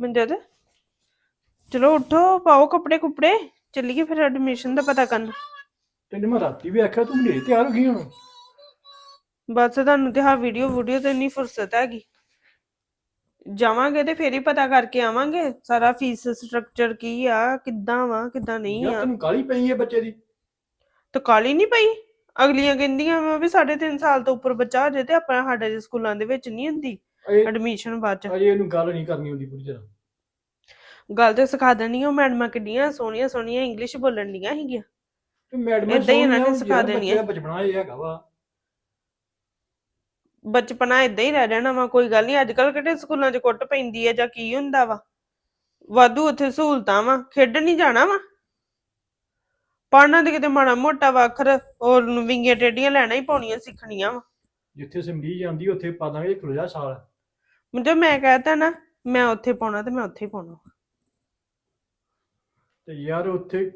ਮਨਜੋਤ ਚਲੋ ਉੱਠੋ ਪਾਓ ਕੱਪੜੇ ਕੁਪੜੇ ਚੱਲੀਏ ਫਿਰ ਐਡਮਿਸ਼ਨ ਦਾ ਪਤਾ ਕਰਨ। ਤੈਨੂੰ ਮੈਂ ਰਾਤੀ ਵੀ ਆਖਿਆ ਤੂੰ ਮੇਰੇ ਤਿਆਰ ਹੋ ਗਈ ਹੁਣ? ਬਸ ਤੁਹਾਨੂੰ ਤੇ ਹਾਂ ਵੀਡੀਓ ਵੀਡੀਓ ਤੇ ਨਹੀਂ ਫੁਰਸਤ ਹੈਗੀ। ਜਾਵਾਂਗੇ ਤੇ ਫੇਰ ਹੀ ਪਤਾ ਕਰਕੇ ਆਵਾਂਗੇ ਸਾਰਾ ਫੀਸ ਸਟਰਕਚਰ ਕੀ ਆ ਕਿੱਦਾਂ ਵਾ ਕਿੱਦਾਂ ਨਹੀਂ ਯਾਰ ਆ। ਤੈਨੂੰ ਕਾਲੀ ਪਈ ਹੈ ਬੱਚੇ ਦੀ? ਤੇ ਕਾਲੀ ਨਹੀਂ ਪਈ? ਅਗਲੀਆਂ ਕਹਿੰਦੀਆਂ ਵਾ ਵੀ 3.5 ਸਾਲ ਤੋਂ ਉੱਪਰ ਬੱਚਾ ਹੋ ਜਾਏ ਤੇ ਆਪਣਾ ਸਾਡੇ ਦੇ ਸਕੂਲਾਂ ਦੇ ਵਿੱਚ ਨਹੀਂ ਹੁੰਦੀ। ਐਡਮਿਸ਼ਨ ਬਾਅਦ ਚ। ਅਜੇ ਇਹਨੂੰ ਗੱਲ ਨਹੀਂ ਕਰਨੀ ਹੁੰਦੀ ਪੂਰੀ ਤਰ੍ਹਾਂ। ਗੱਲ ਤੇ ਸਿਖਾ ਦੇਣੀ ਉਹ ਮੈਡਮਾਂ ਕਿੰਨੀਆਂ ਸੋਹਣੀਆਂ ਸੋਹਣੀਆਂ ਇੰਗਲਿਸ਼ ਬੋਲਣ ਦੀਆਂ ਹੈਗੀਆਂ। ਤੇ ਮੈਡਮ ਏਦਾਂ ਹੀ ਇਹਨਾਂ ਨੇ ਸਿਖਾ ਦੇਣੀ ਹੈ। ਬਚਪਨਾ ਇਹ ਹੈਗਾ ਵਾ। ਬਚਪਨਾ ਇਦਾਂ ਹੀ ਰਹਿ ਜਾਣਾ ਵਾ ਕੋਈ ਗੱਲ ਨਹੀਂ ਅੱਜ ਕੱਲ ਕਿਹੜੇ ਸਕੂਲਾਂ 'ਚ ਕੁੱਟ ਪੈਂਦੀ ਹੈ ਜਾਂ ਕੀ ਹੁੰਦਾ ਵਾ। ਵਾਧੂ ਉੱਥੇ ਸਹੂਲਤਾਂ ਵਾ ਖੇਡਣ ਨਹੀਂ ਜਾਣਾ ਵਾ। ਪੜਨਾ ਤੇ ਕਿਤੇ ਮਾੜਾ ਮੋਟਾ ਵਾ ਅੱਖਰ ਔਰ ਵਿੰਗੀਆਂ ਟੇਡੀਆਂ ਲੈਣਾ ਹੀ ਪਾਉਣੀਆਂ ਸਿੱਖਣੀਆਂ ਵਾ। ਜਿੱਥੇ ਸਿਮਰੀ ਜਾਂਦੀ ਉੱਥੇ ਪਾ ਦਾਂਗੇ ਖਲੋਜਾ ਸਾਲ। ਮੁੰਡੇ ਮੈਂ ਕਹਤਾ ਨਾ ਮੈਂ ਉੱਥੇ ਪਾਉਣਾ ਤੇ ਮੈਂ ਉੱਥੇ ਹੀ ਪਾਉਣਾ। ਤੇ ਯਾਰ ਉੱਥੇ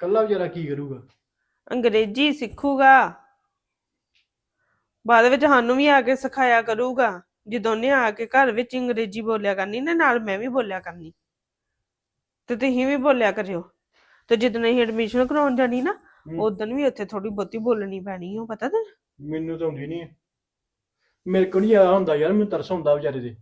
ਕੱਲਾ ਵਿਚਾਰਾ ਕੀ ਕਰੂਗਾ? ਅੰਗਰੇਜ਼ੀ ਸਿੱਖੂਗਾ। ਬਾਅਦ ਵਿੱਚ ਸਾਨੂੰ ਵੀ ਆ ਕੇ ਸਿਖਾਇਆ ਕਰੂਗਾ। ਜਦੋਂ ਉਹਨੇ ਆ ਕੇ ਘਰ ਵਿੱਚ ਅੰਗਰੇਜ਼ੀ ਬੋਲਿਆ ਕਰਨੀ ਨਾ ਨਾਲ ਮੈਂ ਵੀ ਬੋਲਿਆ ਕਰਨੀ। ਤੇ ਤੁਸੀਂ ਵੀ ਬੋਲਿਆ ਕਰਿਓ। ਤੇ ਜਦੋਂ ਅਸੀਂ ਐਡਮਿਸ਼ਨ ਕਰਾਉਣ ਜਾਣੀ ਨਾ ਹੂੰ। ਉਦੋਂ ਵੀ ਉੱਥੇ ਥੋੜੀ ਬਹੁਤੀ ਬੋਲਣੀ ਪੈਣੀ ਉਹ ਪਤਾ ਤੈਨੂੰ? ਮੈਨੂੰ ਤਾਂ ਆਉਂਦੀ ਨਹੀਂ ਮੇਰੇ ਕੋਲ ਨਹੀਂ ਆ ਹੁੰਦਾ ਯਾਰ ਮੈਨੂੰ ਤਰਸ ਆਉਂਦਾ ਵਿਚਾਰੇ ਦੇ।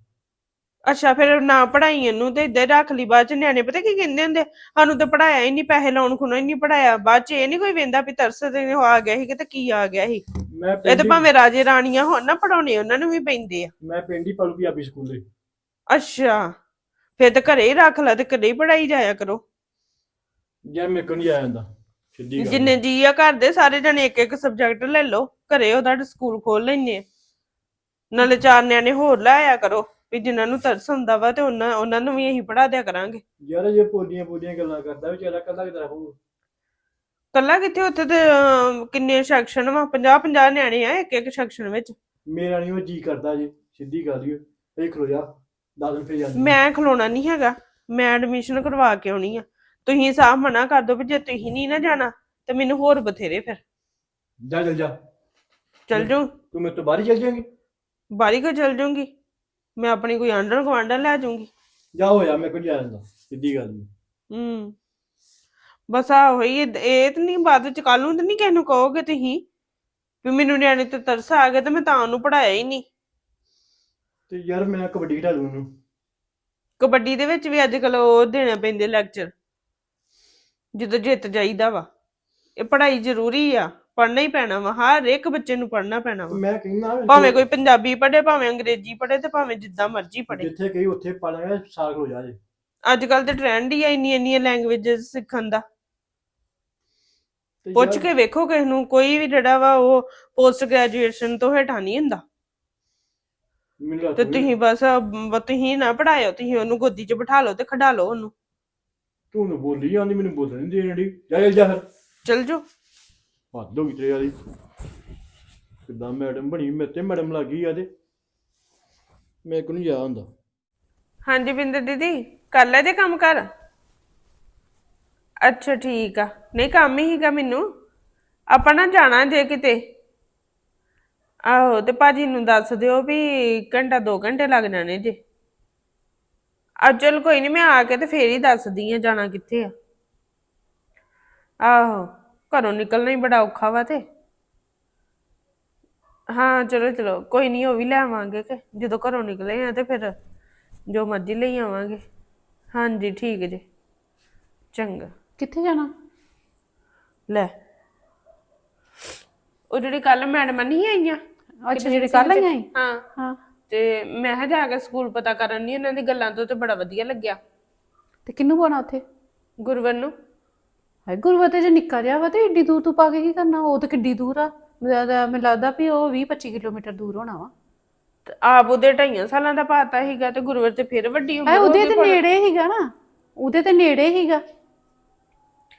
ਅੱਛਾ ਫਿਰ ਨਾ ਪੜਾਈ ਇਹਨੂੰ ਤੇ ਇੱਧਰ ਰੱਖ ਲਈ ਬਾਅਦ ਚ ਨਿਆਣੇ ਪਤਾ ਕੀ ਕਹਿੰਦੇ ਹੁੰਦੇ? ਸਾਨੂੰ ਤਾਂ ਪੜਾਇਆ ਹੀ ਨਹੀਂ ਪੈਸੇ ਲਾਉਣ ਖੁਣੋ ਹੀ ਨਹੀਂ ਪੜਾਇਆ ਬਾਅਦ ਚ ਇਹ ਨਹੀਂ ਕੋਈ ਵੇਂਦਾ ਵੀ ਤਰਸ ਤੇ ਉਹ ਆ ਗਿਆ ਸੀ ਕਿ ਤੇ ਕੀ ਆ ਗਿਆ ਸੀ। ਮੈਂ ਇਹ ਤੇ ਭਾਵੇਂ ਰਾਜੇ ਰਾਣੀਆਂ ਹੋਣ ਨਾ ਪੜਾਉਣੇ ਉਹਨਾਂ ਨੂੰ ਵੀ ਪੈਂਦੇ ਆ। ਮੈਂ ਪਿੰਡ ਹੀ ਪੜੂ ਪੰਜਾਬੀ ਸਕੂਲ। ਦੇ ਅੱਛਾ ਫਿਰ ਤਾਂ ਘਰੇ ਹੀ ਰੱਖ ਲੈ ਤੇ ਘਰੇ ਹੀ ਪੜਾਈ ਜਾਇਆ ਕਰੋ। ਯਾਰ ਮੇਰੇ ਕੋਲ ਨਹੀਂ ਆ ਜਾਂਦਾ ਸਿੱਧੀ ਗੱਲ। ਜਿੰਨੇ ਜੀ ਆ ਘਰ ਦੇ ਸਾਰੇ ਜਣੇ ਇੱਕ ਇੱਕ ਸਬਜੈਕਟ ਲੈ ਲਓ। ਘਰੇ ਉਹ ਤੁਹਾਡੇ ਸਕੂਲ ਖੋਲ ਲੈਣੇ ਆ। ਨਾਲੇ ਚਾਰ ਨਿਆਣੇ ਹੋਰ ਲੈ ਆਇਆ ਕਰੋ ਵੀ ਜਿਨ੍ਹਾਂ ਨੂੰ ਤਰਸ ਹੁੰਦਾ ਵਾ ਤੇ ਉਹਨਾਂ ਉਹਨਾਂ ਨੂੰ ਵੀ ਅਸੀਂ ਪੜਾ ਦਿਆ ਕਰਾਂਗੇ। ਯਾਰ ਜੇ ਪੋਲੀਆਂ ਪੋਲੀਆਂ ਗੱਲਾਂ ਕਰਦਾ ਵਿਚਾਰਾ ਕੱਲਾ ਕਿਦਾਂ ਰਹੂ ਕੱਲਾ ਕਿੱਥੇ? ਉੱਥੇ ਤੇ ਕਿੰਨੇ ਸੈਕਸ਼ਨ ਵਾ? 50 50 ਨਿਆਣੇ ਆ ਇੱਕ ਇੱਕ ਸੈਕਸ਼ਨ ਵਿੱਚ। ਮੇਰਾ ਨਹੀਂ ਉਹ ਜੀ ਕਰਦਾ ਜੀ ਸਿੱਧੀ ਗੱਲ ਹੀ ਇਹ ਖਲੋ ਜਾ ਦਸ ਦਿਨ ਫਿਰ ਜਾਂਦੀ ਮੈਂ ਖਲੋਣਾ ਨਹੀਂ ਹੈਗਾ। ਮੈਂ ਐਡਮਿਸ਼ਨ ਕਰਵਾ ਕੇ ਆਉਣੀ ਆ। ਤੁਸੀਂ ਸਾਫ਼ ਮਨਾ ਕਰ ਦਿਓ ਵੀ ਜੇ ਤੁਸੀਂ ਨਹੀਂ ਨਾ ਜਾਣਾ ਤੇ ਮੈਨੂੰ ਹੋਰ ਬਥੇਰੇ ਫਿਰ। ਜਾ ਚਲ ਜਾ। ਚੱਲ ਜਾਓ ਤੂੰ ਮੇਰੇ ਤੋਂ ਬਾਹਰ ਹੀ ਚਲ ਜਾਏਂਗੀ? ਬਾਰੀ ਕੋ ਚੱਲ ਜਾਊਂਗੀ ਮੈਂ ਆਪਣੀ ਕੋਈ ਆਂਡਰ ਗਵਾਂਡਰ ਲੈ ਜਾਊਂਗੀ ਜਾ ਹੋਇਆ ਮੇਰੇ ਕੋਲ ਜਾ ਜਾਂਦਾ ਸਿੱਧੀ ਗੱਲ ਹੀ ਹੂੰ। ਬਸ ਆ ਹੋਈ ਇਹ ਇਹ ਤਾਂ ਨਹੀਂ ਬਾਅਦ ਵਿੱਚ ਕੱਲ ਨੂੰ ਤਾਂ ਨਹੀਂ ਕਿਸੇ ਨੂੰ ਕਹੋਗੇ ਤੁਸੀਂ ਵੀ ਮੈਨੂੰ ਨਿਆਣੇ ਤੇ ਤਰਸ ਆ ਗਿਆ ਤੇ ਮੈਂ ਤਾਂ ਉਹਨੂੰ ਪੜਾਇਆ ਹੀ ਨਹੀਂ ਤੇ ਯਾਰ ਮੈਂ ਕਬੱਡੀ ਖਿਡਾ ਲੂ ਉਹਨੂੰ। ਕਬੱਡੀ ਦੇ ਵਿੱਚ ਵੀ ਅੱਜ ਕੱਲ ਉਹ ਦੇਣੇ ਪੈਂਦੇ ਲੈਕਚਰ ਜਦੋਂ ਜਿੱਤ ਜਾਈਦਾ ਵਾ। ਇਹ ਪੜ੍ਹਾਈ ਜ਼ਰੂਰੀ ਆ। ਪੜ੍ਹਨਾ ਹੀ ਪੈਣਾ ਵਾ ਹਰ ਇੱਕ ਬੱਚੇ ਨੂੰ ਪੜ੍ਹਨਾ ਪੈਣਾ ਵਾ। ਮੈਂ ਕਹਿੰਦਾ ਭਾਵੇਂ ਕੋਈ ਪੰਜਾਬੀ ਪੜ੍ਹੇ ਭਾਵੇਂ ਅੰਗਰੇਜ਼ੀ ਪੜ੍ਹੇ ਤੇ ਭਾਵੇਂ ਜਿੱਦਾਂ ਮਰਜ਼ੀ ਪੜ੍ਹੇ। ਜਿੱਥੇ ਕਹੀ ਉੱਥੇ ਪਾ ਲਾਂਗੇ ਸਾਲ ਹੋ ਜਾ ਜੇ ਅੱਜ ਕੱਲ ਤੇ ਟ੍ਰੈਂਡ ਹੀ ਆ ਇੰਨੀ ਇੰਨੀਆਂ ਲੈਂਗੁਏਜਸ ਸਿੱਖਣ ਦਾ। ਤੇ ਪੁੱਛ ਕੇ ਵੇਖੋ ਕਿਸ ਨੂੰ ਕੋਈ ਵੀ ਜਿਹੜਾ ਵਾ ਉਹ ਪੋਸਟ ਗ੍ਰੈਜੂਏਸ਼ਨ ਤੋਂ ਹੇਠਾਂ ਨਹੀਂ ਹੁੰਦਾ। ਮੈਨੂੰ ਤੇ ਤੁਸੀਂ ਬਸ ਬ- ਤੁਸੀਂ ਨਾ ਪੜਾਇਓ ਤੁਸੀਂ ਉਹਨੂੰ ਗੋਦੀ 'ਚ ਬਿਠਾ ਲਓ ਤੇ ਖੜਾ ਲਓ ਉਹਨੂੰ। ਤੂੰ ਨੂੰ ਬੋਲੀ ਜਾਂਦੀ ਮੈਨੂੰ ਬੋਲਣ ਨਹੀਂ ਦੇਣ ਜਾ ਚੱਲ ਜਾ ਫਿਰ। ਚਲ ਜਾਓ। ਹੱਦ ਹੋ ਗਈ ਤੇਰੇ ਵਾਲੀ। ਕਿੱਦਾਂ ਮੈਡਮ ਬਣੀ? ਮੇਰੇ ਤੇ ਮੈਡਮ ਲੱਗੀ ਆ ਤੇ। ਮੇਰੇ ਕੋਲ ਨਹੀਂ ਹੁੰਦਾ। ਹਾਂਜੀ ਬਿੰਦਰ ਦੀਦੀ, ਕਰ ਲੈ ਜੇ ਕੰਮ ਕਰ ਅੱਛਾ, ਠੀਕ ਆ। ਨਹੀਂ, ਕੰਮ ਹੀ ਹੀਗਾ ਮੈਨੂੰ। ਆਪਾਂ ਨਾ ਜਾਣਾ ਜੇ ਕਿਤੇ। ਆਹੋ, ਤੇ ਭਾਜੀ ਨੂੰ ਦੱਸ ਦਿਓ ਵੀ ਘੰਟਾ 2 ਘੰਟੇ ਲੱਗ ਜਾਣੇ ਜੇ। ਆ ਚਲ ਕੋਈ ਨਹੀਂ, ਮੈਂ ਆ ਕੇ ਤੇ ਫੇਰ ਹੀ ਦੱਸਦੀ ਆ ਜਾਣਾ ਕਿੱਥੇ ਆ। ਆਹੋ। ਘਰੋਂ ਨਿਕਲਣਾ ਹੀ ਬੜਾ ਔਖਾ ਵਾ ਤੇ। ਹਾਂ ਚਲੋ ਚਲੋ ਕੋਈ ਨਹੀਂ ਉਹ ਵੀ ਲੈ ਆਵਾਂਗੇ ਕਿ ਜਦੋਂ ਘਰੋਂ ਨਿਕਲੇ ਆ ਤੇ ਫਿਰ ਜੋ ਮਰਜ਼ੀ ਲਈ ਆਵਾਂਗੇ। ਹਾਂਜੀ ਠੀਕ ਜੇ। ਚੰਗਾ। ਕਿੱਥੇ ਜਾਣਾ? ਲੈ। ਉਹ ਜਿਹੜੀ ਕੱਲ ਮੈਡਮ ਨਹੀਂ ਆਈਆਂ? ਅੱਛਾ ਜਿਹੜੇ ਕੱਲ ਆਈਆਂ ਸੀ? ਹਾਂ। ਹਾਂ। ਤੇ ਮੈਂ ਕਿਹਾ ਜਾ ਕੇ ਸਕੂਲ ਪਤਾ ਕਰਨ ਨਹੀਂ ਇਹਨਾਂ ਦੀ ਗੱਲਾਂ ਤੋਂ ਤੇ ਬੜਾ ਵਧੀਆ ਲੱਗਿਆ। ਤੇ ਕਿੰਨੂੰ ਪਾਉਣਾ ਉੱਥੇ? ਗੁਰਵਰ ਨੂੰ ਹਾਏ ਗੁਰਵਤੇ ਜੇ ਨਿੱਕਾ ਜਿਹਾ ਵਾ ਤੇ ਏਡੀ ਦੂਰ ਤੂੰ ਪਾ ਕੇ ਕੀ ਕਰਨਾ ਉਹ ਤਾਂ ਕਿੱਡੀ ਦੂਰ ਆ। ਜ਼ਿਆਦਾ ਮੈਨੂੰ ਲੱਗਦਾ ਵੀ ਉਹ 20 25 ਕਿਲੋਮੀਟਰ ਦੂਰ ਹੋਣਾ ਵਾ। ਤੇ ਆਪ ਉਹਦੇ ਢਾਈਆਂ ਸਾਲਾਂ ਦਾ ਪਾਤਾ ਸੀਗਾ ਤੇ ਗੁਰਵਰ ਤੇ ਫਿਰ ਵੱਡੀ ਹੈ ਹੋ ਉਹਦੇ ਗਈ ਤੇ ਨੇੜੇ ਹੀਗਾ ਨਾ। ਉਹਦੇ ਤੇ ਨੇੜੇ ਹੀਗਾ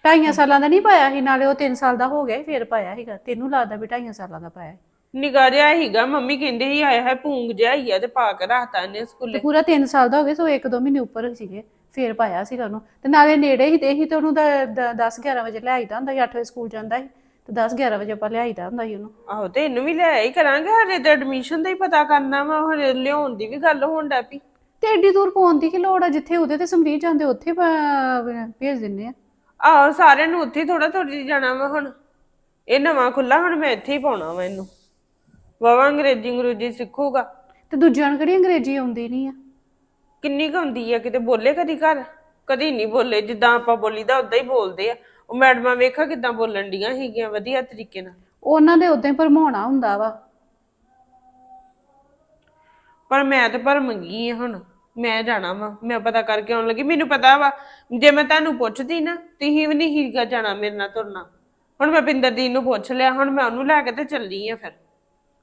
ਢਾਈਆਂ ਸਾਲਾਂ ਦਾ ਨਹੀਂ ਪਾਇਆ ਸੀ ਨਾਲੇ ਉਹ 3 ਸਾਲ ਦਾ ਹੋ ਗਿਆ ਸੀ, ਫੇਰ ਪਾਇਆ ਸੀਗਾ। ਤੈਨੂੰ ਲੱਗਦਾ ਵੀ ਢਾਈਆਂ ਸਾਲਾਂ ਦਾ ਪਾਇਆ। ਸੀ। ਜਿਹਾ ਹੀਗਾ ਮੰਮੀ ਕਹਿੰਦੇ ਸੀ ਆਇਆ ਹੈ ਭੂੰਗ ਜਿਹਾ ਹੀ ਆ ਤੇ ਪਾ ਕੇ ਰੱਖਤਾ ਇਹਨੇ ਤੇ ਸਕੂਲੇ ਪੂਰਾ 3 ਸਾਲ ਦਾ ਹੋ ਗਿਆ ਸੋ 1-2 ਮਹੀਨੇ ਉੱਪਰ ਸੀਗੇ। ਫੇਰ ਪਾਇਆ ਸੀਗਾ ਉਹਨੂੰ। ਤੇ ਨਾਲੇ ਨੇੜੇ ਹੀ ਤੇ ਹੀ ਤੇ ਉਹਨੂੰ 10 11 ਵਜੇ ਲੈ ਆਈਦਾ ਹੁੰਦਾ ਸੀ 8 ਵਜੇ ਸਕੂਲ ਜਾਂਦਾ ਸੀ। ਤੇ 10 11 ਵਜੇ ਆਪਾਂ ਲਿਆਈਦਾ ਹੁੰਦਾ ਸੀ ਉਹਨੂੰ। ਆਹੋ ਤੇ ਇਹਨੂੰ ਵੀ ਲੈ ਹੀ ਕਰਾਂਗੇ ਹਰੇ ਤੇ ਐਡਮਿਸ਼ਨ ਦਾ ਹੀ ਪਤਾ ਕਰਨਾ ਵਾ ਹਰੇ ਲਿਆਉਣ ਦੀ ਵੀ ਗੱਲ ਹੋਣ ਡੈ ਪਈ। ਤੇ ਐਡੀ ਦੂਰ ਪਾਉਣ ਦੀ ਕੀ ਲੋੜ ਆ ਜਿੱਥੇ ਉਹਦੇ ਤੇ ਸਮਰੀਤ ਜਾਂਦੇ ਉੱਥੇ ਪ- ਭੇਜ ਦਿੰਨੇ ਆ। ਆਹੋ ਸਾਰਿਆਂ ਨੂੰ ਉੱਥੇ ਥੋੜਾ ਥੋੜੀ ਜਾਣਾ ਵਾ ਹੁਣ। ਇਹ ਨਵਾਂ ਖੁੱਲਾ ਹੁਣ ਮੈਂ ਇੱਥੇ ਹੀ ਪਾਉਣਾ ਵਾ ਇਹਨੂੰ। ਵਾਵਾ ਅੰਗਰੇਜ਼ੀ ਅੰਗਰੇਜ਼ੀ ਸਿੱਖੂਗਾ। ਤੇ ਦੂਜਿਆਂ ਨੂੰ ਕਿਹੜੀ ਅੰਗਰੇਜ਼ੀ ਆਉਂਦੀ ਨਹੀਂ ਆ? ਕਿੰਨੀ ਕੁ ਹੁੰਦੀ ਆ? ਕਿਤੇ ਬੋਲੇ ਕਦੀ ਘਰ? ਕਦੀ ਨਹੀਂ ਬੋਲੇ। ਜਿੱਦਾਂ ਆਪਾਂ ਬੋਲੀਦਾ ਉਦਾਂ ਹੀ ਬੋਲਦੇ ਆ। ਉਹ ਮੈਡਮਾਂ ਵੇਖਾ ਕਿਦਾਂ ਬੋਲਣ ਡੀਆਂ ਸੀਗੀਆਂ ਵਧੀਆ ਤਰੀਕੇ ਨਾਲ। ਉਹਨਾਂ ਦੇ ਉਦਾਂ ਹੀ ਭਰਮਾਉਣਾ ਹੁੰਦਾ ਵਾ। ਪਰ ਮੈਂ ਤੇ ਭਰਮ ਗਈ ਆ ਹੁਣ। ਮੈਂ ਜਾਣਾ ਵਾ। ਮੈਂ ਪਤਾ ਕਰਕੇ ਆਉਣ ਲੱਗੀ। ਮੈਨੂੰ ਪਤਾ ਵਾ ਜੇ ਮੈਂ ਤੁਹਾਨੂੰ ਪੁੱਛਦੀ ਨਾ ਤੁਸੀਂ ਵੀ ਨਹੀਂ ਹੀਗਾ ਜਾਣਾ ਮੇਰੇ ਨਾਲ ਤੁਰਨਾ। ਹੁਣ ਮੈਂ ਪਿੰਦਰ ਦੀ ਨੂੰ ਪੁੱਛ ਲਿਆ ਹੁਣ ਮੈਂ ਉਹਨੂੰ ਲੈ ਕੇ ਤੇ ਚੱਲੀ ਆ ਫਿਰ।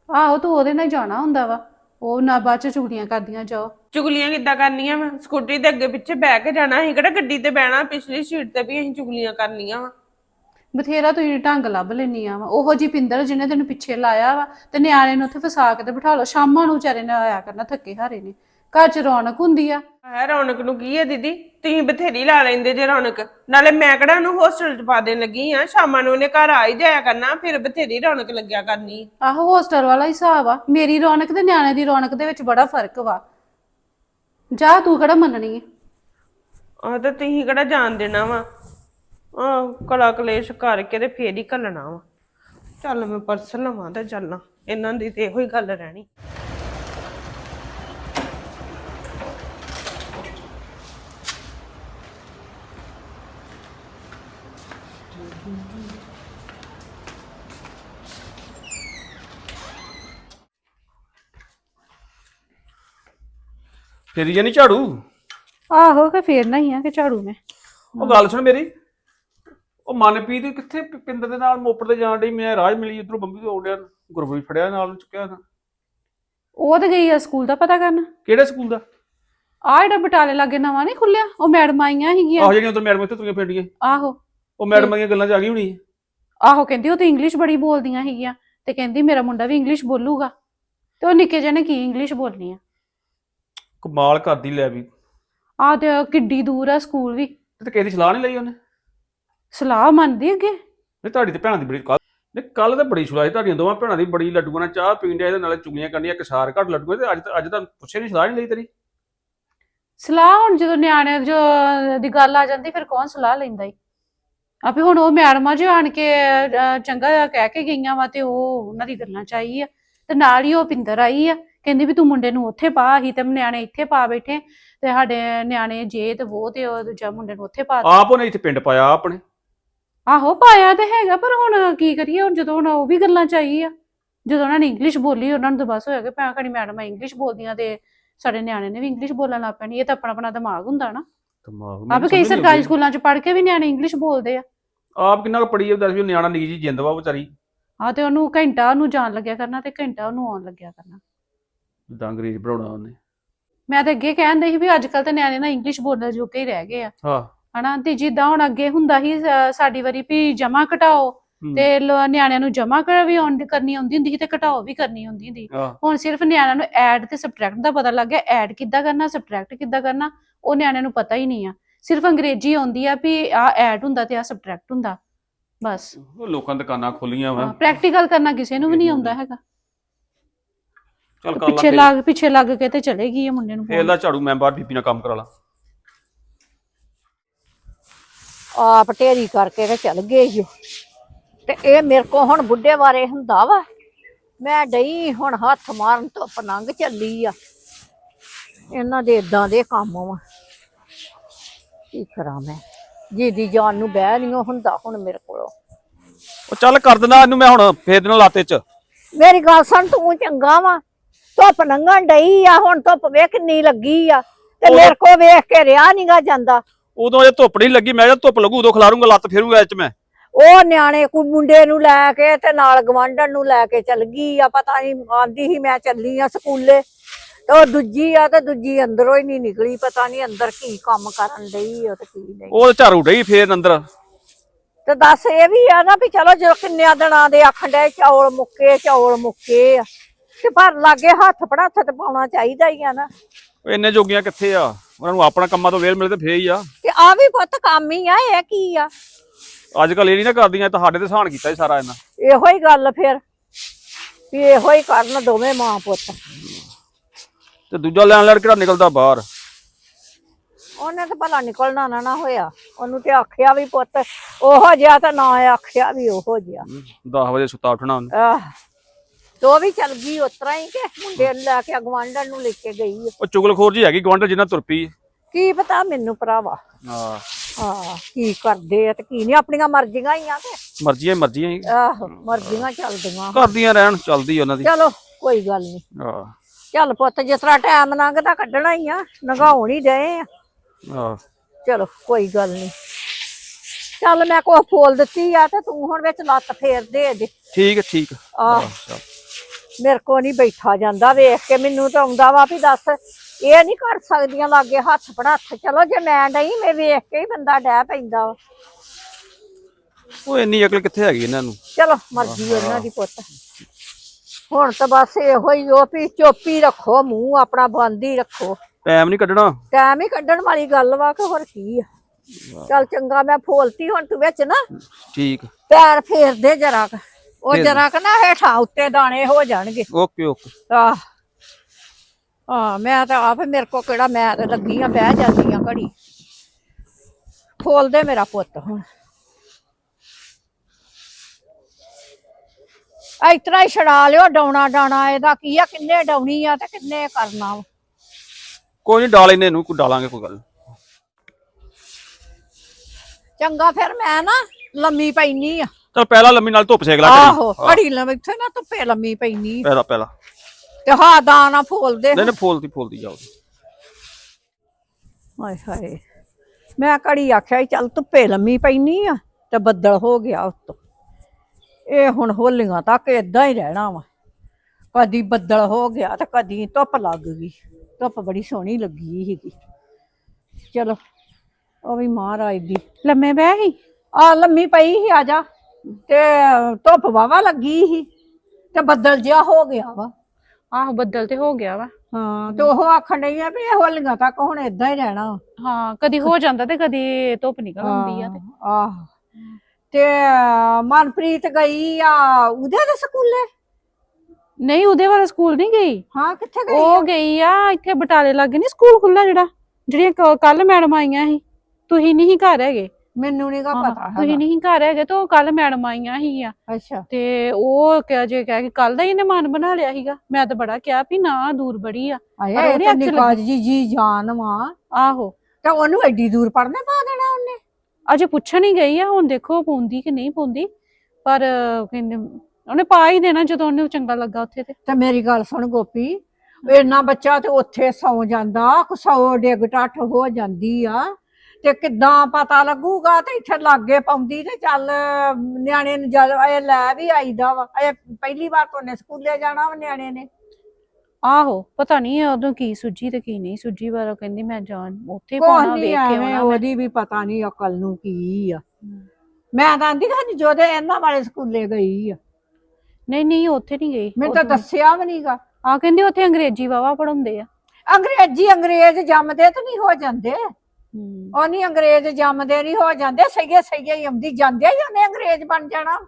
ਆਹੋ ਤੂੰ ਉਹਦੇ ਨਾਲ ਹੀ ਜਾਣਾ ਹੁੰਦਾ ਵਾ। ਉਹ ਨਾ ਬਾਅਦ ਚ ਚੁਗਲੀਆਂ ਕਰਦੀਆਂ ਜਾਓ। ਚੁਗਲੀਆਂ ਕਿੱਦਾਂ ਕਰਨੀਆਂ ਵਾ? ਸਕੂਟਰੀ ਦੇ ਅੱਗੇ ਪਿੱਛੇ ਬਹਿ ਕੇ ਜਾਣਾ ਅਸੀਂ ਕਿਹੜਾ ਗੱਡੀ ਤੇ ਬਹਿਣਾ? ਪਿਛਲੀ ਸੀਟ ਤੇ ਵੀ ਅਸੀਂ ਚੁਗਲੀਆਂ ਕਰਨੀਆਂ ਵਾ। ਬਥੇਰਾ ਤੂੰ ਢੰਗ ਲੱਭ ਲੈਣੀ ਆ ਵਾ। ਉਹੋ ਜੀ ਪਿੰਦਰ ਜਿਹਨੇ ਤੈਨੂੰ ਪਿੱਛੇ ਲਾਇਆ ਵਾ ਤੇ ਨਿਆਣੇ ਨੂੰ ਉੱਥੇ ਫਸਾ ਕੇ ਤੇ ਬਿਠਾ ਲਓ। ਸ਼ਾਮਾਂ ਨੂੰ ਵਿਚਾਰੇ ਨੇ ਆਇਆ ਕਰਨਾ ਥੱਕੇ ਹਾਰੇ ਨੇ। ਘਰ ਚ ਰੌਣਕ ਹੁੰਦੀ ਆ। ਹੈ ਰੌਣਕ ਨੂੰ ਕੀ ਹੈ ਦੀਦੀ? ਤੁਸੀਂ ਬਥੇਰੀ ਲਾ ਲੈਂਦੇ ਜੇ ਰੌਣਕ। ਨਾਲੇ ਮੈਂ ਕਿਹੜਾ ਉਹਨੂੰ ਹੋਸਟਲ ਚ ਪਾ ਦੇਣ ਲੱਗੀ ਆ? ਸ਼ਾਮਾਂ ਨੂੰ ਉਹਨੇ ਘਰ ਆ ਹੀ ਜਾਇਆ ਕਰਨਾ ਫਿਰ ਬਥੇਰੀ ਰੌਣਕ ਲੱਗਿਆ ਕਰਨੀ। ਆਹੋ ਹੋਸਟਲ ਵਾਲਾ ਹਿਸਾਬ ਆ। ਮੇਰੀ ਰੌਣਕ ਤੇ ਨਿਆਣੇ ਦੀ ਰੌਣਕ ਦੇ ਵਿੱਚ ਬੜਾ ਫ਼ਰਕ ਵਾ। ਜਾ ਤੂੰ ਕਿਹੜਾ ਮੰਨਣੀ ਹੈ ਆਹ ਤਾਂ ਤੁਸੀਂ ਕਿਹੜਾ ਜਾਣ ਦੇਣਾ ਵਾ? ਆ ਕਲਾ ਕਲੇਸ਼ ਕਰਕੇ ਤੇ ਫੇਰ ਹੀ ਘੱਲਣਾ ਵਾ। ਚੱਲ ਮੈਂ ਪਰਸ ਲਵਾਂ ਤੇ ਚੱਲਾਂ। ਇਹਨਾਂ ਦੀ ਤੇ ਇਹੋ ਹੀ ਗੱਲ ਰਹਿਣੀ। ਫੇਰੀ ਜਾਨੀ ਝਾੜੂ? ਆਹੋ ਕਿ ਫੇਰ ਨਹੀਂ ਆ ਕਿ ਝਾੜੂ ਮੈਂ। ਉਹ ਗੱਲ ਸੁਣ ਮੇਰੀ। ਉਹ ਮਨਪ੍ਰੀਤ ਕਿੱਥੇ ਪ- ਪਿੰਦਰ ਦੇ ਨਾਲ ਮੋਪੜ ਤੇ ਜਾਣ ਡਈ? ਮੈਂ ਰਾਜ ਮਿਲੀ ਉਧਰੋਂ ਬੰਬੀ ਤੋਂ ਆਉਂਦਿਆ ਗੁਰਬਰੀ ਫੜਿਆ ਨਾਲ ਚੁੱਕਿਆ ਨਾ। ਉਹ ਤੇ ਗਈ ਆ ਸਕੂਲ ਦਾ ਪਤਾ ਕਰਨ। ਕਿਹੜੇ ਸਕੂਲ ਦਾ? ਆ ਜਿਹੜਾ ਬਟਾਲੇ ਲਾਗੇ ਨਵਾਂ ਨਹੀਂ ਖੁੱਲਿਆ? ਉਹ ਮੈਡਮ ਆਈਆਂ ਸੀਗੀਆਂ। ਆਹੋ ਜਿਹੜੀਆਂ ਉਧਰ ਮੈਡਮ ਇੱਥੇ ਤੁਰੀਆਂ ਫਿਰਦੀਆਂ। ਆਹੋ। ਉਹ ਮੈਡਮ ਦੀਆਂ ਗੱਲਾਂ 'ਚ ਆ ਗਈ ਹੋਣੀ। ਆਹੋ ਕਹਿੰਦੀ ਉਹ ਤੇ ਇੰਗਲਿਸ਼ ਬੜੀ ਬੋਲਦੀਆਂ ਸੀਗੀਆਂ। ਤੇ ਕਹਿੰਦੀ ਮੇਰਾ ਮੁੰਡਾ ਵੀ ਇੰਗਲਿਸ਼ ਬੋਲੂਗਾ। ਤੇ ਉਹ ਨਿੱਕੇ ਜਿਹੇ ਨੇ ਕੀ ਇੰਗਲਿਸ਼ ਬੋਲਣੀ ਆ? ਕਮਾਲ ਕਰਦੀ ਲੈ ਵੀ। ਆ ਤੇ ਕਿੱਡੀ ਦੂਰ ਆ ਸਕੂਲ ਵੀ। ਤੇ ਕਿਸੇ ਦੀ ਸਲਾਹ ਨਹੀਂ ਲਈ ਉਹਨੇ? ਸਲਾਹ ਮੰਨਦੀ ਅੱਗੇ? ਨਹੀਂ ਤੁਹਾਡੀ ਤੇ ਭੈਣਾਂ ਦੀ ਬੜੀ ਕੱਲ ਨਹੀਂ ਕੱਲ ਤਾਂ ਬੜੀ ਸੁਲਾਹ ਸੀ ਤੁਹਾਡੀਆਂ ਦੋਵਾਂ ਭੈਣਾਂ ਦੀ ਬੜੀ ਲੱਡੂਆਂ ਨਾਲ ਚਾਹ ਪੀਣ ਇਹਦੇ ਨਾਲੇ ਚੁਗਲੀਆਂ ਕਰਨੀਆਂ ਕਿਸਾਰ ਘੱਟ ਲੱਡੂਆਂ ਤੇ ਅੱਜ ਅੱਜ ਤਾਂ ਪੁੱਛੇ ਨਹੀਂ ਸਲਾਹ ਨਹੀਂ ਲਈ ਤੇਰੀ। ਸਲਾਹ ਹੁਣ ਜਦੋਂ ਨਿਆਣੇ ਜੋ ਦੀ ਗੱਲ ਆ ਜਾਂਦੀ ਫਿਰ ਕੌਣ ਸਲਾਹ ਲੈਂਦਾ ਈ? ਆਪੇ ਹੁਣ ਉਹ ਮੈਡਮਾਂ ਜੋ ਆਣ ਕੇ ਅਹ, ਚੰਗਾ ਕਹਿ ਕੇ ਗਈਆਂ ਵਾ ਤੇ ਉਹ ਉਹਨਾਂ ਦੀ ਗੱਲਾਂ ਚ ਆਈ ਆ। ਤੇ ਨਾਲ ਹੀ ਉਹ ਪਿੰਦਰ ਆਈ ਆ। ਕਹਿੰਦੀ ਵੀ ਤੂੰ ਮੁੰਡੇ ਨੂੰ ਉੱਥੇ ਪਾ ਹੀ ਤੇ ਨਿਆਣੇ ਇੱਥੇ ਪਾ ਬੈਠੇ ਤੇ ਸਾਡੇ ਨਿਆਣੇ ਜੇ ਤੇ ਉਹ ਤੇ ਉਹ ਦੂਜਾ ਮੁੰਡੇ ਨੂੰ ਉੱਥੇ ਪਾ ਦਿੱਤਾ। ਆਪ ਉਹਨੇ ਇੱਥੇ ਪਿੰਡ ਪਾਇਆ ਆਪਣੇ? ਆਹੋ ਪਾਇਆ ਤੇ ਹੈਗਾ ਪਰ ਹੁਣ ਕੀ ਕਰੀਏ ਹੁਣ ਜਦੋਂ ਹੁਣ ਉਹ ਵੀ ਗੱਲਾਂ ਚ ਆਈ ਆ ਜਦੋਂ ਉਹਨਾਂ ਨੇ ਇੰਗਲਿਸ਼ ਬੋਲੀ ਉਹਨਾਂ ਨੂੰ ਤਾਂ ਬਸ ਹੋਇਆ ਕਿ ਭੈਣ ਖੜੀ ਮੈਡਮਾਂ ਇੰਗਲਿਸ਼ ਬੋਲਦੀਆਂ ਤੇ ਸਾਡੇ ਨਿਆਣੇ ਨੇ ਵੀ ਇੰਗਲਿਸ਼ ਬੋਲਣ ਲੱਗ ਪੈਣੀ ਇਹ ਤਾਂ ਆਪਣਾ ਆਪਣਾ ਦਿਮਾਗ ਹੁੰਦਾ ਨਾ। ਦਿਮਾਗ ਆਪੇ ਕਈ ਨਹੀਂ ਸਰਕਾਰੀ ਆਉਂਦੀ। ਸਕੂਲਾਂ ਚ ਪੜ੍ਹ ਕੇ ਵੀ ਨਿਆਣੇ ਇੰਗਲਿਸ਼ ਬੋਲਦੇ ਆ। ਆਪ ਕਿੰਨਾ ਕੁ ਪੜੀ ਆ ਦੱਸ ਵੀ ਉਹ ਨਿਆਣਾ ਨਿੱਕੀ ਜੀ ਜਿੰਦ ਵਾ ਵਿਚਾਰੀ। ਆ ਤੇ ਉਹਨੂੰ ਘੰਟਾ ਉਹਨੂੰ ਜਾਣ ਲੱਗਿਆ ਕਰਨਾ ਤੇ ਘੰਟਾ ਉਹਨੂੰ ਆਉਣ ਲੱਗਿਆ ਕਰਨਾ। ਜਿੱਦਾਂ ਅੰਗਰੇਜ਼ ਬਣਾਉਣਾ ਉਹਨੇ। ਮੈਂ ਤਾਂ ਅੱਗੇ ਕਹਿੰਦੇ ਸੀ ਵੀ ਅੱਜ ਕੱਲ ਤੇ ਨਿਆਣੇ ਨਾ ਇੰਗਲਿਸ਼ ਬੋਲਣ ਜੋਗੇ ਹੀ ਰਹਿ ਗਏ ਆ। ਹਾਂ। ਹਨਾ ਤੇ ਜਿੱਦਾਂ ਹੁਣ ਅੱਗੇ ਹੁੰਦਾ ਸੀ ਅਹ ਸਾਡੀ ਵਾਰੀ ਵੀ ਜਮਾ ਘਟਾਓ ਹੂੰ। ਤੇ ਲੋ- ਨਿਆਣਿਆਂ ਨੂੰ ਜਮਾ ਕਰ ਵੀ ਆਉਣ ਕਰਨੀ ਆਉਂਦੀ ਹੁੰਦੀ ਸੀ ਤੇ ਘਟਾਓ ਵੀ ਕਰਨੀ ਹੁੰਦੀ। ਆਹ ਹੁਣ ਸਿਰਫ ਨਿਆਣਿਆਂ ਨੂੰ ਐਡ ਤੇ ਸਬਟ੍ਰੈਕਟ ਦਾ ਪਤਾ ਲੱਗ ਗਿਆ ਐਡ ਕਿੱਦਾਂ ਕਰਨਾ ਸਬਟ੍ਰੈਕਟ ਕਿੱਦਾਂ ਕਰਨਾ ਉਹ ਨਿਆਣਿਆਂ ਨੂੰ ਪਤਾ ਹੀ ਨਹੀਂ ਆ। ਸਿਰਫ ਅੰਗਰੇਜ਼ੀ ਆਉਂਦੀ ਆ ਵੀ ਆ ਐਡ ਹੁੰਦਾ ਤੇ ਆ ਸਬਟ੍ਰੈਕਟ ਹੁੰਦਾ ਬਸ। ਉਹ ਲੋਕਾਂ ਦੁਕਾਨਾਂ ਖੋਲੀਆਂ ਵਾ। ਪ੍ਰੈਕਟੀਕਲ ਕਰਨਾ ਕਿਸੇ ਨੂੰ ਵੀ ਨਹੀਂ ਆਉਂਦਾ ਹੈਗਾ। ਚੱਲ ਕਰ ਲਾ ਪਿੱਛੇ ਲੱਗ ਪਿੱਛੇ ਲੱਗ ਕੇ ਤੇ ਚਲੇ ਗਈ ਇਹ ਮੁੰਡੇ ਨੂੰ। ਲਾ ਝਾੜੂ ਮੈਂ ਬਾਹਰ ਬੀਬੀ ਨਾਲ ਕੰਮ ਕਰਾ ਲਾ। ਆਪ ਢੇਰੀ ਕਰਕੇ ਤੇ ਚਲ ਗਏ ਈ ਓ। ਤੇ ਇਹ ਮੇਰੇ ਕੋ ਹੁਣ ਬੁੱਢੇ ਬਾਰੇ ਹੁੰਦਾ ਵਾ। ਮੈਂ ਡਈ ਹੁਣ ਹੱਥ ਮਾਰਨ ਤੋਂ ਪਨੰਗ ਚੱਲੀ ਆ। ਇਹਨਾਂ ਦੇ ਇਦਾਂ ਦੇ ਕੰਮ ਵਾ। ਕੀ ਕਰਾਂ ਮੈਂ? ਜਿਹਦੀ ਜਾਨ ਨੂੰ ਬਹਿ ਨਹੀਂ ਹੁੰਦਾ ਹੁਣ ਮੇਰੇ ਕੋਲੋਂ। ਉਹ ਚੱਲ ਕਰ ਦਿੰਦਾ ਇਹਨੂੰ ਮੈਂ ਹੁਣ ਫੇਰ ਦੇਣਾ ਲਾਤੇ ਚ। ਮੇਰੀ ਗੱਲ ਸੁਣ ਤੂੰ ਚੰਗਾ ਵਾ। ਧੁੱਪ ਲੰਘਣ ਡਈ ਆ ਹੁਣ ਧੁੱਪ ਵੇਖ ਕਿੰਨੀ ਲੱਗੀ ਆ। ਤੇ ਉਹ- ਮੇਰੇ ਕੋ ਵੇਖ ਕੇ ਰਿਆ ਨਹੀਂਗਾ ਜਾਂਦਾ। ਉਦੋਂ ਜੇ ਧੁੱਪ ਨਹੀਂ ਲੱਗੀ ਮੈਂ ਜਦ ਧੁੱਪ ਲੱਗੂ ਉਦੋਂ ਖਿਲਾਰੂੰਗਾ ਲੱਤ ਫੇਰੂੰਗਾ ਇਹ ਚ ਮੈਂ। ਉਹ ਨਿਆਣੇ ਕੋਈ ਮੁੰਡੇ ਨੂੰ ਲੈ ਕੇ ਤੇ ਨਾਲ ਗਵਾਂਢਣ ਨੂੰ ਲੈ ਕੇ ਚਲ ਗਈ ਆ ਪਤਾ ਨਹੀਂ ਆਂਦੀ ਸੀ ਮੈਂ ਚੱਲੀ ਆ ਸਕੂਲੇ। ਤੇ ਉਹ ਦੂਜੀ ਆ ਤੇ ਦੂਜੀ ਅੰਦਰੋਂ ਹੀ ਨਹੀਂ ਨਿਕਲੀ ਪਤਾ ਨਹੀਂ ਅੰਦਰ ਕੀ ਕੰਮ ਕਰਨ ਡਈ ਆ ਤੇ ਕੀ ਨਹੀਂ। ਉਹ ਝਾੜੂ ਡਈ ਫੇਰ ਅੰਦਰ। ਤੇ ਦੱਸ ਇਹ ਵੀ ਆ ਨਾ ਵੀ ਚਲੋ ਜੋ ਕਿੰਨਿਆਂ ਦਿਨਾਂ ਦੇ ਆਖਣ ਡਏ ਚੌਲ ਮੁੱਕੇ ਚੌਲ ਮੁੱਕੇ ਆ। ਤੇ ਪਰ ਲਾਗੇ ਹੱਥ ਪੜਾਥ ਤੇ ਪਾਉਣਾ ਚਾਹੀਦਾ ਹੀ ਆ ਨਾ। ਉਹ ਇੰਨੇ ਜੋਗੀਆਂ ਕਿੱਥੇ ਆ? ਉਹਨਾਂ ਨੂੰ ਆਪਣਾ ਕੰਮਾਂ ਤੋਂ ਵੇਲ ਮਿਲੇ ਤੇ ਫੇਰ ਹੀ ਆ। ਤੇ ਆ ਵੀ ਪੁੱਤ ਕੰਮ ਹੀ ਆ ਇਹ ਕੀ ਆ? ਅੱਜ ਕੱਲ ਇਹ ਨਹੀਂ ਨਾ ਕਰਦੀਆਂ ਇਹ ਤੁਹਾਡੇ ਤੇ ਸਹਾਨ ਕੀਤਾ ਸੀ ਸਾਰਾ ਇਹਨਾਂ। ਇਹੋ ਹੀ ਗੱਲ ਫਿਰ ਵੀ ਇਹੋ ਹੀ ਕਰਨ ਦੋਵੇਂ ਮਾਂ ਪੁੱਤ। ਤੇ ਦੂਜਾ ਲੈਣ ਲੜ ਕਿਹੜਾ ਨਿਕਲਦਾ ਬਾਹਰ? ਉਹਨੇ ਤਾਂ ਭਲਾ ਨਿਕਲਣਾ ਨਾ ਨਾ ਹੋਇਆ। ਉਹਨੂੰ ਤੇ ਆਖਿਆ ਵੀ ਪੁੱਤ ਉਹੋ ਜਿਹਾ ਤਾਂ ਨਾ ਆਖਿਆ ਵੀ ਉਹੋ ਜਿਹਾ। 10 ਵਜੇ ਸੁੱਤਾ ਉੱਠਣਾ ਉਹਨੇ। ਆਹ। ਤੋ ਵੀ ਚੱਲ ਗਈ ਉਤਰਾ ਹੀ ਕਿ ਮੁੰਡੇ ਨੂੰ ਲੈ ਕੇ ਗਵਾਂਢਣ ਨੂੰ ਲੈ ਕੇ ਗਈ ਆ। ਉਹ ਚੁਗਲਖੋਰ ਜੀ ਹੈਗੀ ਗਵਾਂਢ ਜਿੰਨਾ ਤੁਰ ਪਈ। ਕੀ ਪਤਾ ਮੈਨੂੰ ਭਰਾਵਾ। ਹਾਂ। ਕੀ ਕਰਦੇ ਆ ਤੇ ਕੀ ਨਹੀਂ ਆਪਣੀਆਂ ਮਰਜ਼ੀਆਂ ਹੀ ਆ ਤੇ ਮਰਜ਼ੀਆਂ ਹੀ ਮਰਜ਼ੀਆਂ ਹੀ। ਆਹੋ ਮਰਜ਼ੀਆਂ ਚੱਲਦੀਆਂ। ਕਰਦੀਆਂ ਰਹਿਣ ਚੱਲਦੀ ਉਹਨਾਂ ਦੀ। ਚਲੋ ਕੋਈ ਗੱਲ ਨਹੀਂ। ਹਾਂ। ਚੱਲ ਪੁੱਤ ਜਿਸ ਤਰ੍ਹਾਂ ਟਾਈਮ ਲੰਘਦਾ ਕੱਢਣਾ ਹੀ ਆ ਨਗਾਉਣ ਹੀ ਡਏ ਆ। ਹਾਂ। ਚਲੋ ਕੋਈ ਗੱਲ ਨਹੀਂ। ਚੱਲ ਮੈਂ ਕੋ ਫੋਲ ਦਿੱਤੀ ਆ ਤੇ ਤੂੰ ਹੁਣ ਵਿੱਚ ਲੱਤ ਫੇਰ ਦੇ ਦੇ। ਠੀਕ ਹੈ ਠੀਕ ਹੈ। ਆਹ। ਮੇਰੇ ਕੋ ਨਹੀਂ ਬੈਠਾ ਜਾਂਦਾ ਵੇਖ ਕੇ ਮੈਨੂੰ ਤਾਂ ਆਉਂਦਾ ਵਾ ਵੀ ਦੱਸ ਇਹ ਨਹੀਂ ਕਰ ਸਕਦੀਆਂ ਲਾਗੇ ਹੱਥ ਪੜਾਥ ਚਲੋ ਜੇ ਮੈਂ ਨਹੀਂ ਮੈਂ ਵੇਖ ਕੇ ਹੀ ਬੰਦਾ ਡਹਿ ਪੈਂਦਾ ਵਾ। ਉਹ ਇੰਨੀ ਅਕਲ ਕਿੱਥੇ ਹੈਗੀ ਇਹਨਾਂ ਨੂੰ? ਚਲੋ ਮਰਜ਼ੀ ਉਹਨਾਂ ਦੀ ਪੁੱਤ। ਹੁਣ ਤਾਂ ਬਸ ਇਹੋ ਹੀ ਉਹ ਵੀ ਚੋਪੀ ਰੱਖੋ ਮੂੰਹ ਆਪਣਾ ਬੰਦ ਹੀ ਰੱਖੋ। ਟਾਈਮ ਨਹੀਂ ਕੱਢਣਾ? ਟਾਈਮ ਹੀ ਕੱਢਣ ਵਾਲੀ ਗੱਲ ਵਾ ਕਿ ਹੋਰ ਕੀ ਆ। ਚੱਲ ਚੰਗਾ ਮੈਂ ਫੋਲਤੀ ਹੁਣ ਤੂੰ ਵਿੱਚ ਨਾ। ਠੀਕ। ਪੈਰ ਫੇਰ ਦੇ ਜਰਾ। ਉਹ ਜਰਾ ਕ ਨਾ ਹੇਠਾਂ ਉੱਤੇ ਦਾਣੇ ਹੋ ਜਾਣਗੇ। Okay okay. ਆਹ ਆ ਮੈਂ ਤਾਂ ਆਪ ਮੇਰੇ ਕੋ ਕਿਹੜਾ ਮੈਂ ਤੇ ਲੱਗੀ ਆ ਬਹਿ ਜਾਂਦੀ ਆ ਘੜੀ। ਖੋਲ ਦੇ ਮੇਰਾ ਪੁੱਤ ਹੁਣ। ਇਸ ਤਰ੍ਹਾਂ ਹੀ ਛੜਾ ਲਿਓ ਡਾਉਣਾ ਡਾਣਾ ਇਹਦਾ ਕੀ ਆ ਕਿੰਨੇ ਡਾਉਣੀ ਆ ਤੇ ਕਿੰਨੇ ਕਰਨਾ ਵਾ। ਕੋਈ ਨਹੀਂ ਡਾਲ ਇਹਨੇ ਇਹਨੂੰ ਕੋਈ ਡਾਲਾਂਗੇ ਕੋਈ ਗੱਲ ਚੰਗਾ ਫਿਰ ਮੈਂ ਨਾ ਲੰਮੀ ਪੈਣੀ ਆ। ਚਲ ਪਹਿਲਾਂ ਲੰਮੀ ਨਾਲ ਧੁੱਪ ਸੇਕ ਲਾ ਆਹੋ ਘੜੀ ਲੰਮੀ ਇੱਥੇ ਨਾ ਧੁੱਪੇ ਲੰਮੀ ਪੈਣੀ ਪਹਿਲਾਂ ਪਹਿਲਾਂ। ਤੇ ਹਾਂ ਦਾਣਾ ਫੋਲ ਦੇ ਨਹੀਂ ਨਹੀਂ ਫੋਲਦੀ ਫੋਲਦੀ ਜਾਓ। ਹਾਏ ਹਾਏ। ਮੈਂ ਘੜੀ ਆਖਿਆ ਚੱਲ ਧੁੱਪੇ ਲੰਮੀ ਪੈਣੀ ਆ ਤੇ ਬੱਦਲ ਹੋ ਗਿਆ ਉੱਤੋਂ। ਇਹ ਹੁਣ ਹੋਲੀਆਂ ਤੱਕ ਇਦਾਂ ਹੀ ਰਹਿਣਾ ਵਾ। ਕਦੀ ਬੱਦਲ ਹੋ ਗਿਆ ਤੇ ਕਦੀ ਧੁੱਪ ਲੱਗ ਗਈ। ਧੁੱਪ ਬੜੀ ਸੋਹਣੀ ਲੱਗੀ ਸੀਗੀ। ਚਲੋ ਉਹ ਵੀ ਮਹਾਰਾਜ ਦੀ। ਲੰਮੇ ਬਹਿ ਗਈ? ਆ ਲੰਮੀ ਪਈ ਸੀ ਆ ਜਾ। ਤੇ ਧੁੱਪ ਵਾਵਾ ਲੱਗੀ ਸੀ ਤੇ ਬੱਦਲ ਜਿਹਾ ਹੋ ਗਿਆ ਵਾ। ਆਹੋ ਬੱਦਲ ਤੇ ਹੋ ਗਿਆ ਵਾ। ਹਾਂ ਤੇ ਉਹ ਆਖਣ ਡਈ ਆ ਵੀ ਇਹ ਹੋਲੀਆਂ ਤੱਕ ਹੁਣ ਇਦਾਂ ਹੀ ਰਹਿਣਾ। ਹਾਂ ਕਦੀ ਹੋ ਜਾਂਦਾ ਤੇ ਕਦੀ ਧੁੱਪ ਨਿਕਲ ਆਉਂਦੀ ਆ ਤੇ। ਆਹ। ਤੇ ਮਨਪ੍ਰੀਤ ਗਈ ਆ ਉਹਦੇ ਦੇ ਸਕੂਲੇ? ਨਹੀਂ ਉਹਦੇ ਵਾਲਾ ਸਕੂਲ ਨਹੀਂ ਗਈ। ਹਾਂ ਕਿੱਥੇ ਗਈ ਉਹ ਗਈ ਆ ਇੱਥੇ ਬਟਾਲੇ ਲੱਗੇ ਨਹੀਂ ਸਕੂਲ ਖੁੱਲਾ ਜਿਹੜਾ ਜਿਹੜੀਆਂ ਕੱਲ ਮੈਡਮ ਆਈਆਂ ਸੀ। ਤੁਸੀਂ ਨਹੀਂ ਘਰ ਹੈਗੇ। ਮੈਨੂੰ ਨੀ ਗਾ ਹਾਂ, ਪਤਾ ਤੁਸੀਂ ਹੈਗਾ ਨਹੀਂ ਘਰ ਹੈਗੇ ਤੇ ਉਹ ਕੱਲ ਮੈਡਮ ਆਈਆਂ ਸੀਗੀਆਂ। ਅੱਛਾ। ਤੇ ਉਹ ਕਿਹਾ ਜੇ ਕਹਿ ਕੇ ਕੱਲ ਦਾ ਹੀ ਇਹਨੇ ਮਨ ਬਣਾ ਲਿਆ ਸੀਗਾ। ਮੈਂ ਤਾਂ ਬੜਾ ਕਿਹਾ ਵੀ ਨਾ ਦੂਰ ਬੜੀ ਆ। ਉਹਨੇ ਤੇ ਅੱਖ ਨਿਕਾਜ ਜੀ ਜੀ ਜਾਨ ਵਾ। ਆਹੋ। ਤੇ ਉਹਨੂੰ ਐਡੀ ਦੂਰ ਪੜਨੇ ਪਾ ਦੇਣਾ ਉਹਨੇ? ਅਜੇ ਪੁੱਛਣ ਹੀ ਗਈ ਆ ਹੁਣ ਦੇਖੋ ਪਾਉਂਦੀ ਕਿ ਨਹੀਂ ਪਾਉਂਦੀ। ਪਰ ਕਹਿੰਦੇ ਉਹਨੇ ਪਾ ਹੀ ਦੇਣਾ ਜਦੋਂ ਉਹਨੂੰ ਚੰਗਾ ਲੱਗਾ ਉੱਥੇ ਤੇ। ਤੇ ਮੇਰੀ ਗੱਲ ਸੁਣ ਗੋਪੀ ਇੰਨਾ ਬੱਚਾ ਤੇ ਉੱਥੇ ਸੌ ਜਾਂਦਾ ਸੌ ਡਿੱਗ ਟੱਠ ਹੋ ਜਾਂਦੀ ਆ। ਤੇ ਕਿੱਦਾਂ ਪਤਾ ਲੱਗੂਗਾ ਤੇ ਇੱਥੇ ਲਾਗੇ ਪਾਉਂਦੀ ਤੇ ਚੱਲ ਨਿਆਣੇ ਨੂੰ ਜਦ ਇਹ ਲੈ ਵੀ ਆਈਦਾ ਵਾ ਇਹ ਪਹਿਲੀ ਵਾਰ ਤੋਂ ਨੇ ਸਕੂਲੇ ਜਾਣਾ ਵਾ ਨਿਆਣੇ ਨੇ। ਆਹੋ ਪਤਾ ਨਹੀਂ ਉਦੋਂ ਕੀ ਸੁੱਜੀ ਤੇ ਕੀ ਨਹੀਂ ਸੁੱਜੀ ਉਹ ਕਹਿੰਦੀ ਮੈਂ ਜਾਣ ਉੱਥੇ ਪਾਉਣਾ ਵੇਖ ਕੇ ਆਉਣਾ ਮੈਂ। ਉਹਦੀ ਵੀ ਪਤਾ ਨਹੀਂ ਅਕਲ ਨੂੰ ਕੀ ਆ। ਮੈਂ ਤਾਂ ਆਂਦੀ ਕਿ ਜੋਦੇ ਇਹਨਾਂ ਵਾਲੇ ਸਕੂਲੇ ਗਈ ਆ। ਨਹੀਂ ਨਹੀਂ ਉੱਥੇ ਨਹੀਂ ਗਈ। ਮੈਨੂੰ ਤਾਂ ਦੱਸਿਆ ਵੀ ਨਹੀਂਗਾ ਆ ਕਹਿੰਦੀ ਉੱਥੇ ਅੰਗਰੇਜ਼ੀ ਵਾਵਾ ਪੜਾਉਂਦੇ ਆ। ਅੰਗਰੇਜ਼ੀ ਅੰਗਰੇਜ਼ ਜੰਮਦੇ ਤਾਂ ਨਹੀਂ ਹੋ ਜਾਂਦੇ। ਉਹ ਨਹੀਂ ਅੰਗਰੇਜ਼ ਜੰਮਦੇ ਨਹੀਂ ਹੋ ਜਾਂਦੇ ਸਹੀਏ ਸਹੀਏ ਹੀ ਆਉਂਦੀ ਜਾਂਦੇ ਹੀ ਉਹਨੇ ਅੰਗਰੇਜ਼ ਬਣ ਜਾਣਾ।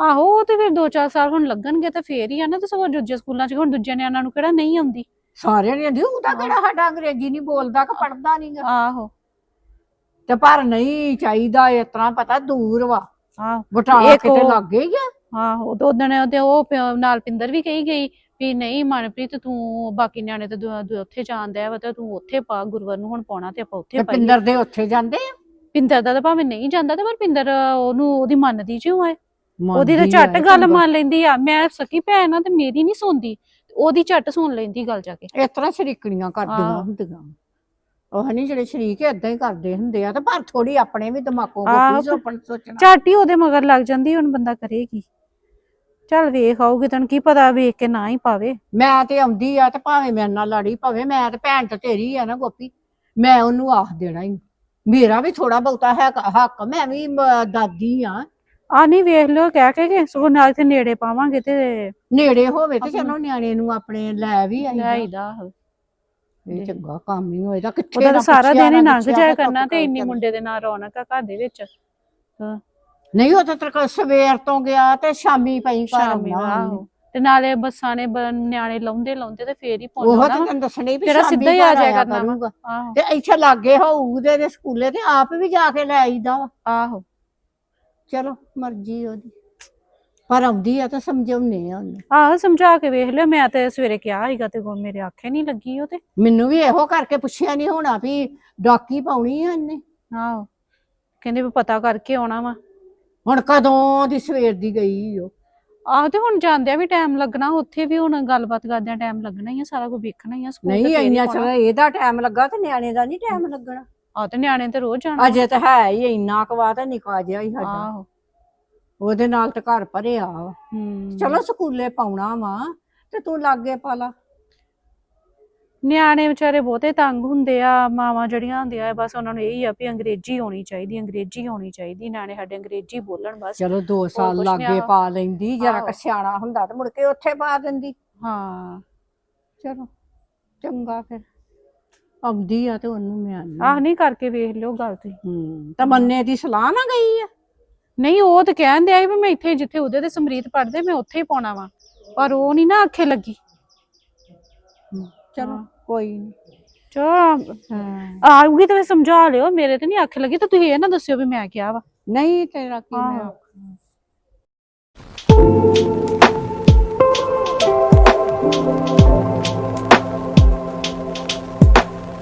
ਆਹੋ ਉਹ ਤੇ ਫਿਰ 2-4 ਸਾਲ ਹੁਣ ਲੱਗਣਗੇ ਤੇ ਫੇਰ ਹੀ ਆ ਨਾ ਤੇ ਸਗੋਂ ਦੂਜੇ ਸਕੂਲਾਂ 'ਚ ਹੁਣ ਦੂਜੇ ਨਿਆਣਿਆਂ ਨੂੰ ਕਿਹੜਾ ਨਹੀਂ ਆਉਂਦੀ। ਸਾਰਿਆਂ ਨੇ ਦਿਉ ਤਾਂ ਕਿਹੜਾ ਸਾਡਾ ਅੰਗਰੇਜ਼ੀ ਨਹੀਂ ਬੋਲਦਾ ਕਿ ਪੜਦਾ ਨਹੀਂਗਾ ਆਹੋ। ਤੇ ਪਰ ਨਹੀਂ ਚਾਹੀਦਾ ਇਸ ਤਰ੍ਹਾਂ ਪਤਾ ਦੂਰ ਵਾ। ਆਹ ਬਟਾਲਾ ਕਿਤੇ ਉਹ- ਲੱਗੇ ਹੀ ਆ। ਆਹੋ ਤੇ ਉਦਣ ਤੇ ਉਹ ਪਿਓ- ਨਾਲ ਪਿੰਦਰ ਵੀ ਕਹੀ ਗਈ ਵੀ ਨਹੀਂ ਮਨਪ੍ਰੀਤ ਤੂੰ ਬਾਕੀ ਨਿਆਣੇ ਤੇ ਉੱਥੇ ਜਾਂਦੇ ਆ ਤੇ ਤੂੰ ਉੱਥੇ ਪਾ ਗੁਰਵਰ ਨੂੰ ਹੁਣ ਪਾਉਣਾ ਤੇ ਆਪਾਂ ਉੱਥੇ ਪਾਈਏ। ਪਿੰਦਰ ਦੇ ਉੱਥੇ ਜਾਂਦੇ ਆ? ਪਿੰਦਰ ਦਾ ਤਾਂ ਭਾਵੇਂ ਨਹੀਂ ਜਾਂਦਾ ਤੇ ਪਰ ਪਿੰਦਰ ਉਹਨੂੰ ਉਹਦੀ ਮੰਨਦੀ ਜਿਉ ਹੈ। ਉਹਦੀ ਤਾਂ ਝੱਟ ਗੱਲ। ਮੰਨ ਲੈਂਦੀ ਆ। ਮੈਂ ਸਕੀ ਭੈਣ ਆ ਤੇ ਮੇਰੀ ਨਹੀਂ ਸੁਣਦੀ। ਉਹਦੀ ਝੱਟ ਸੁਣ ਲੈਂਦੀ ਗੱਲ ਜਾ ਕੇ। ਇਸ ਤਰ੍ਹਾਂ ਸ਼ਰੀਕਣੀਆਂ ਕਰਦੀਆਂ। ਹੁੰਦੀਆਂ। ਉਹ ਨਹੀਂ ਜਿਹੜੇ ਸ਼ਰੀਕ ਏਦਾਂ ਹੀ ਕਰਦੇ ਹੁੰਦੇ ਆ ਤੇ ਪਰ ਥੋੜੀ ਆਪਣੇ ਵੀ ਦਿਮਾਗੋਂ ਗੋਪੀ ਸੋਚਣਾ। ਝੱਟ ਹੀ ਉਹਦੇ ਮਗਰ ਲੱਗ ਜਾਂਦੀ ਹੁਣ ਬੰਦਾ ਕਰੇ ਕੀ ਚੱਲ ਵੇਖ ਆਊਗੀ ਤੈਨੂੰ ਕੀ ਪਤਾ ਵੇਖ ਕੇ ਨਾ ਹੀ ਪਾਵੇ। ਮੈਂ ਤੇ ਆਉਂਦੀ ਆ ਤੇ ਭਾਵੇਂ ਮੇਰੇ ਨਾਲ ਲੜੀ ਭਾਵੇਂ ਮੈਂ ਤੇ ਭੈਣ ਤੇ ਤੇਰੀ ਆ ਨਾ ਗੋਪੀ ਮੈਂ ਉਹਨੂੰ ਆਖ ਦੇਣਾ ਹੀ ਮੇਰਾ ਵੀ ਥੋੜਾ ਬਹੁਤਾ ਹੈ ਹੱਕ ਮੈਂ ਵੀ ਮ- ਦਾਦੀ ਆ। ਆ ਨਹੀਂ ਵੇਖ ਲਿਓ ਕਹਿ ਕੇ ਕਿ ਸਗੋਂ ਨਾਲ ਤੇ ਨੇੜੇ ਪਾਵਾਂਗੇ ਤੇ ਨੇੜੇ ਹੋਵੇ ਤੇ ਚਲੋ ਨਿਆਣੇ ਨੂੰ ਆਪਣੇ ਲੈ ਵੀ ਆਈਦਾ। ਲਾਈਦਾ ਇਹ ਚੰਗਾ ਕੰਮ ਹੀ ਹੋਏਦਾ ਕਿੱਥੇ ਉਹਦਾ ਨਾ ਤਾਂ ਸਾਰਾ ਦਿਨ ਹੀ ਲੰਘ ਜਾਇਆ ਕਰਨਾ ਤੇ ਇੰਨੀ। ਮੁੰਡੇ ਦੇ ਨਾਲ ਰੌਣਕ ਆ ਘਰ ਦੇ ਵਿੱਚ। ਨਹੀਂ ਉਹ ਤਾਂ ਤੇਰੇ ਕੋਲ ਸਵੇਰ ਤੋਂ ਗਿਆ ਤੇ ਸ਼ਾਮੀ ਪਈ ਘਰ ਸ਼ਾਮੀ ਆਉਣਾ। ਆਹੋ। ਤੇ ਨਾਲੇ ਬੱਸਾਂ ਨੇ ਬ- ਨਿਆਣੇ ਲਾਉਂਦੇ ਲਾਉਂਦੇ ਤੇ ਫੇਰ ਹੀ ਉਹ ਪਹੁੰਚਣਾ ਤਾਂ ਵਾ। ਤੈਨੂੰ ਦੱਸਣੀ ਵੀ ਤੇਰਾ ਸ਼ਾਮੀ ਸਿੱਧਾ ਹੀ ਆ ਘਰ ਜਾਇਆ ਆਇਆ ਕਰਨਾ ਵਾ। ਕਰੂਗਾ। ਆਹੋ। ਤੇ ਇੱਥੇ ਲਾਗੇ ਹੋਊ ਦੇ ਦੇ ਸਕੂਲੇ ਤੇ ਆਪ ਵੀ ਜਾ ਕੇ ਲੈ ਆਈਦਾ ਵਾ। ਆਹੋ। ਚਲੋ ਮਰਜ਼ੀ ਉਹਦੀ। ਪਰ ਆਉਂਦੀ ਆ ਤਾਂ ਸਮਝਾਉਨੇ ਆ ਉਹਨੂੰ। ਆਹੋ ਸਮਝਾ ਕੇ ਵੇਖ ਲਿਓ। ਮੈਂ ਤੇ ਸਵੇਰੇ ਕਿਹਾ ਸੀਗਾ ਤੇ ਉਹ ਮੇਰੇ ਆਖੇ ਨਹੀਂ ਲੱਗੀ ਉਹ ਤੇ। ਮੈਨੂੰ ਵੀ ਇਹੋ ਕਰਕੇ ਪੁੱਛਿਆ ਨਹੀਂ ਹੋਣਾ ਵੀ ਡਾਕੀ ਪਾਉਣੀ ਆ ਇਹਨੇ। ਆਹੋ। ਕਹਿੰਦੇ ਵੀ ਪਤਾ ਕਰਕੇ ਆਉਣਾ ਵਾ। ਹੁਣ ਕਦੋਂ ਦੀ ਸਵੇਰ ਦੀ ਗਈ ਉਹ ਆਹੋ ਤੇ ਹੁਣ ਜਾਂਦਿਆਂ ਵੀ ਟਾਈਮ ਲੱਗਣਾ ਉੱਥੇ ਵੀ ਹੁਣ ਗੱਲਬਾਤ ਕਰਦਿਆਂ ਟਾਈਮ ਲੱਗਣਾ ਹੀ ਆ ਸਾਰਾ ਕੁਝ ਵੇਖਣਾ ਹੀ ਆ ਸਕੂਲ ਨਹੀਂ ਇੰਨਾ। ਚਿਰ ਇਹਦਾ ਟਾਈਮ ਲੱਗਾ ਤੇ ਨਿਆਣੇ ਦਾ ਨਹੀਂ ਟਾਈਮ ਲੱਗਣਾ। ਆਹ ਤੇ ਨਿਆਣੇ ਤੇ ਰੋਜ਼ ਜਾਣਾ। ਅਜੇ ਤਾਂ ਹੈ ਹੀ ਇੰਨਾ ਕਵਾ ਤਾਂ ਨਿਕਾ ਜਿਹਾ ਹੀ ਸਾਡਾ। ਆਹੋ। ਉਹਦੇ ਨਾਲ ਤਾਂ ਘਰ ਭਰਿਆ ਵਾ। ਹੂੰ। ਚਲੋ ਸਕੂਲੇ ਪਾਉਣਾ ਵਾ ਤੇ ਤੂੰ ਲਾਗੇ ਪਾ ਲਾ। ਨਿਆਣੇ ਵਿਚਾਰੇ ਬਹੁਤੇ ਤੰਗ ਹੁੰਦੇ ਆ ਮਾਵਾਂ ਜਿਹੜੀਆਂ ਹੁੰਦੀਆਂ ਆ, ਬਸ ਉਹਨਾਂ ਨੂੰ ਇਹੀ ਆ ਵੀ ਅੰਗਰੇਜ਼ੀ ਆਉਣੀ ਚਾਹੀਦੀ ਅੰਗਰੇਜ਼ੀ ਆਉਣੀ ਚਾਹੀਦੀ ਨਿਆਣੇ ਸਾਡੇ ਅੰਗਰੇਜ਼ੀ ਬੋਲਣ ਬਸ। ਚਲੋ 2 ਸਾਲ ਲਾਗੇ। ਪਾ ਲੈਂਦੀ ਜਰਾ ਆਹੋ। ਕ ਸਿਆਣਾ ਹੁੰਦਾ ਤੇ ਮੁੜ ਕੇ ਉੱਥੇ ਪਾ ਦਿੰਦੀ। ਹਾਂ। ਚਲੋ ਚੰਗਾ ਫਿਰ। ਆਉਂਦੀ ਆ ਤੇ ਉਹਨੂੰ ਮੈਂ ਆਨੀ ਆਹ ਨਹੀਂ ਕਰਕੇ ਵੇਖ ਲਿਓ ਗੱਲ ਤੇ ਹੂੰ ਤਾਂ ਮੰਨੇ ਦੀ ਸਲਾਹ ਨਾ ਗਈ ਆ। ਨਹੀਂ ਉਹ ਤਾਂ ਕਹਿੰਦੇ ਆ ਵੀ ਮੈਂ ਇੱਥੇ ਜਿੱਥੇ ਉਹਦੇ ਤੇ ਸਮਰੀਤ ਪੜਦੇ ਮੈਂ ਉੱਥੇ ਹੀ ਪਾਉਣਾ ਵਾ ਪਰ ਉਹ ਨਹੀਂ ਨਾ ਆਖੇ ਲੱਗੀ। ਚਲੋ। ਕੋਈ ਨਹੀਂ ਚਾ ਹਾਂ ਆਉਗੀ ਤਾਂ ਮੈਂ ਸਮਝਾ ਲਿਓ ਮੇਰੇ ਤੇ ਨਹੀਂ ਅੱਖ ਲੱਗੀ ਤਾਂ ਤੁਸੀਂ ਇਹ ਨਾ ਦੱਸਿਓ ਵੀ ਮੈਂ ਕਿਹਾ ਵਾ ਨਹੀਂ ਤੇਰਾ ਕੀ ਮੈਂ ਆਹੋ। ਆਖਣਾ।